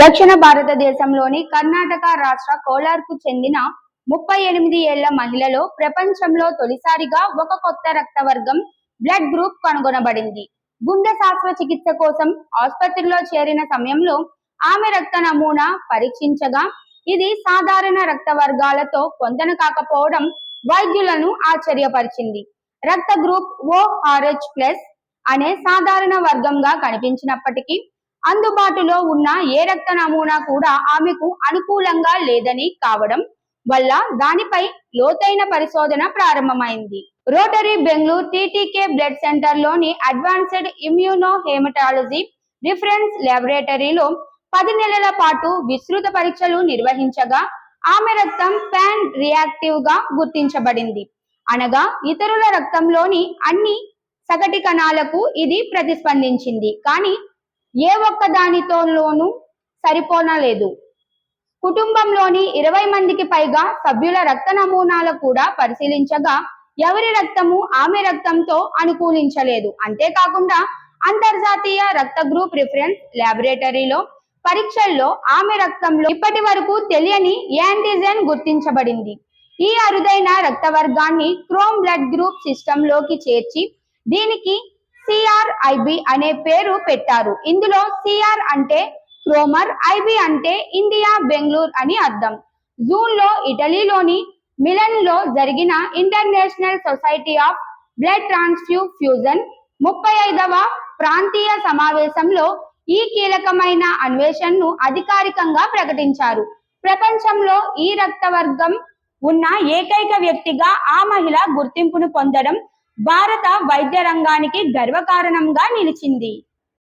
దక్షిణ భారతదేశంలోని కర్ణాటక రాష్ట్ర కోలార్కు చెందిన ముప్పై ఎనిమిది ఏళ్ళ మహిళలో ప్రపంచంలో తొలిసారిగా ఒక కొత్త రక్త వర్గం బ్లడ్ గ్రూప్ కనుగొనబడింది. గుండె శాస్త్ర చికిత్స కోసం ఆసుపత్రిలో చేరిన సమయంలో ఆమె రక్త నమూనా పరీక్షించగా ఇది సాధారణ రక్త వర్గాలతో పొందన కాకపోవడం వైద్యులను ఆశ్చర్యపరిచింది. రక్త గ్రూప్ ఓఆర్హెచ్ ప్లస్ అనే సాధారణ వర్గంగా కనిపించినప్పటికీ అందుబాటులో ఉన్న ఏ రక్త నమూనా కూడా ఆమెకు అనుకూలంగా లేదని కావడం వల్ల దానిపై లోతైన పరిశోధన ప్రారంభమైంది. రోటరీ బెంగళూరు టీటీకే బ్లడ్ సెంటర్లోని అడ్వాన్స్డ్ ఇమ్యూనో హెమటాలజీ రిఫరెన్స్ ల్యాబొరేటరీలో పది నెలల పాటు విస్తృత పరీక్షలు నిర్వహించగా ఆమె రక్తం ప్యాన్ రియాక్టివ్గా గుర్తించబడింది. అనగా ఇతరుల రక్తంలోని అన్ని సగటి కణాలకు ఇది ప్రతిస్పందించింది. కానీ ఏ ఒక్క దానితోనూ సరిపోనలేదు కుటుంబంలోని ఇరవై మందికి పైగా సభ్యుల రక్త నమూనాలు కూడా పరిశీలించగా ఎవరి రక్తము ఆమె రక్తంతో అనుకూలించలేదు. అంతేకాకుండా అంతర్జాతీయ రక్త గ్రూప్ రిఫరెన్స్ ల్యాబొరేటరీలో పరీక్షల్లో ఆమె రక్తంలో ఇప్పటి వరకు తెలియని యాంటీజెన్ గుర్తించబడింది? ఈ అరుదైన రక్త వర్గాన్ని క్రోమ్ బ్లడ్ గ్రూప్ సిస్టమ్లోకి చేర్చి దీనికి సిఆర్ఐబి అనే పేరు పెట్టారు. ఇందులో సిఆర్ అంటే క్రోమర్ ఐబి అంటే ఇండియా బెంగళూరు అని అర్థం. జూన్లో ఇటలీలోని మిలన్లో జరిగిన international society of blood transfusion ముప్పై ఐదవ ప్రాంతీయ సమావేశంలో ఈ కీలకమైన అన్వేషణను అధికారికంగా ప్రకటించారు. ప్రపంచంలో ఈ రక్త వర్గం ఉన్న ఏకైక వ్యక్తిగా ఆ మహిళ గుర్తింపును పొందడం భారత వైద్య రంగానికి గర్వకారణంగా నిలిచింది.